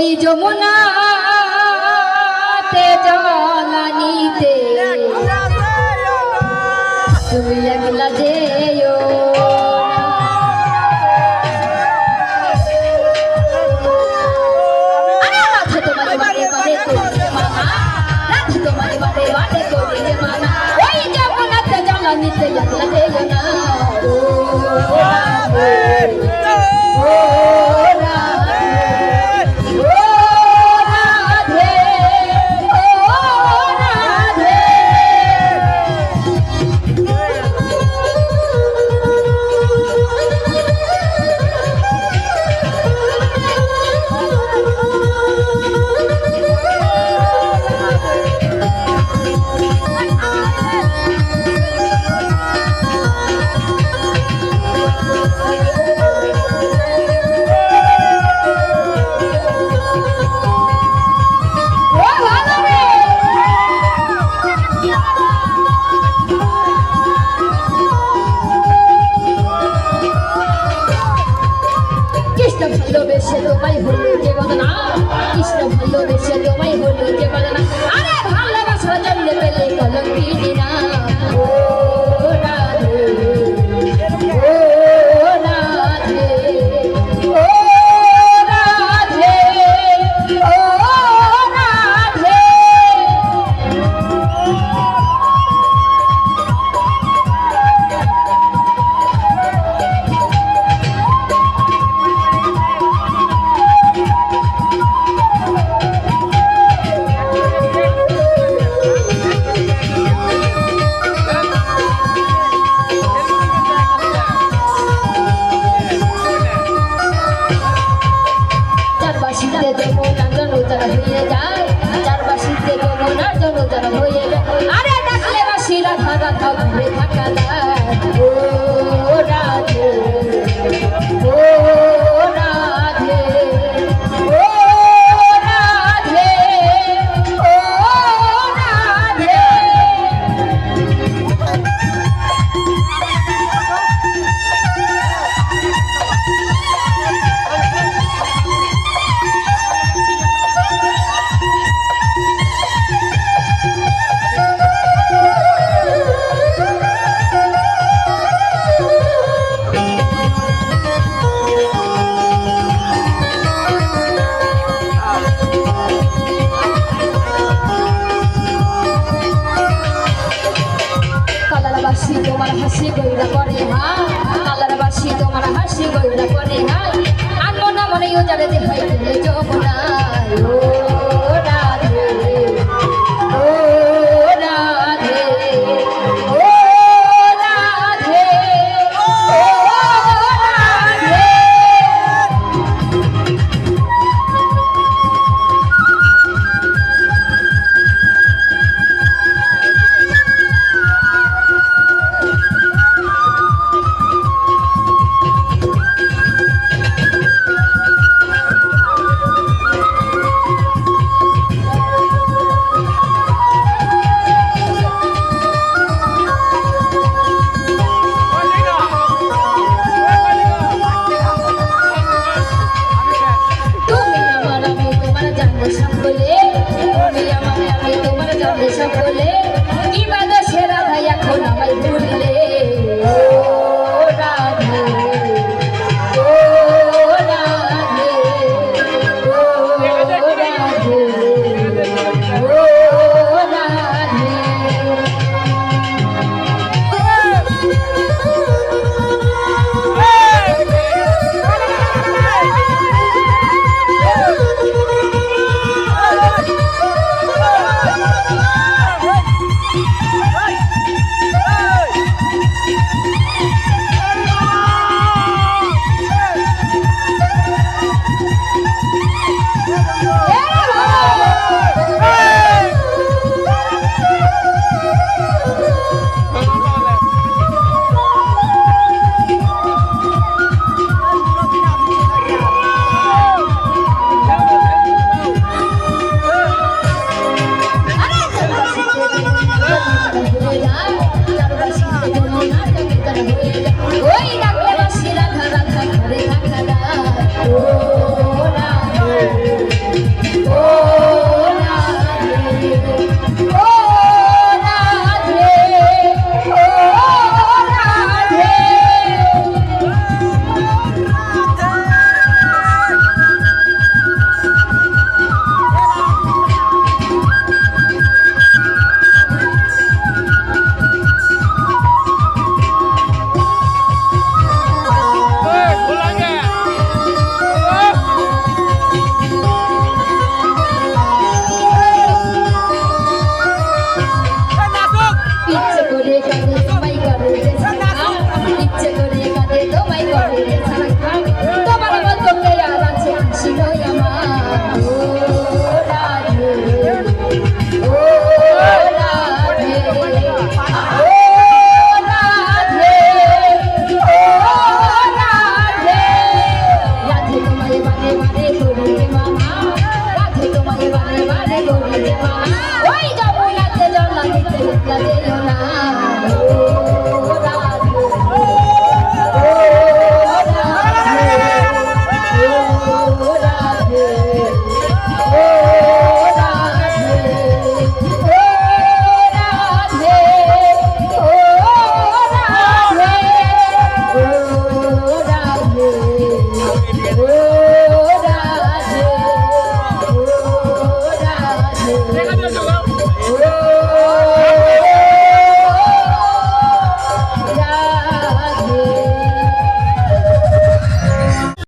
ওই যমুনা জনতা হয়ে যায় চারপাশিতে কমনার জনতা হয়ে যায় আরে ডাকলে বাসিরা ধারা থাকবে থাকা বাসি তোমার হাসি গইরা করে হা আল্লাহর বাসি, তোমার হাসি গইরা করে হা আনব না মনে ও জানে যে হয় যমুনা 내가